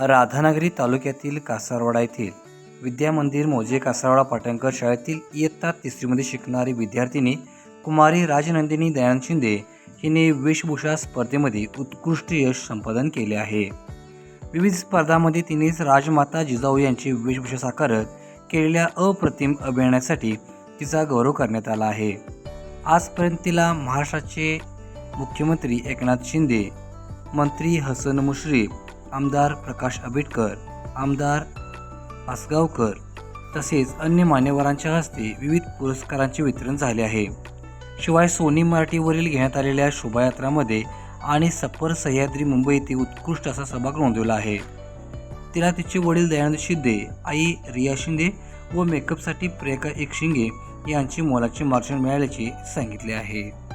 राधानगरी तालुक्यातील कासारवाडा येथील विद्या मंदिर मोजे कासारवाडा पाटणकर शाळेतील इयत्ता तिसरीमध्ये शिकणारी विद्यार्थिनी कुमारी राजनंदिनी दयानंद शिंदे हिने वेशभूषा स्पर्धेमध्ये उत्कृष्ट यश संपादन केले आहे. विविध स्पर्धांमध्ये तिने राजमाता जिजाऊ यांची वेशभूषा साकारत केलेल्या अप्रतिम अभिनयासाठी तिचा गौरव करण्यात आला आहे. आजपर्यंत तिला महाराष्ट्राचे मुख्यमंत्री एकनाथ शिंदे मंत्री हसन मुश्रीफ आमदार प्रकाश आंबेडकर आमदार आसगावकर तसेच अन्य मान्यवरांच्या हस्ते विविध पुरस्कारांचे वितरण झाले आहे. शिवाय सोनी मराठीवरील घेण्यात आलेल्या शोभायात्रामध्ये आणि सफर सह्याद्री मुंबई येथे उत्कृष्ट असा सहभाग नोंदवला आहे. तिला तिचे वडील दयानंद शिंदे आई रिया शिंदे व मेकअपसाठी प्रियका एक शिंगे यांची मोलाचे मार्शन मिळाल्याचे सांगितले आहे.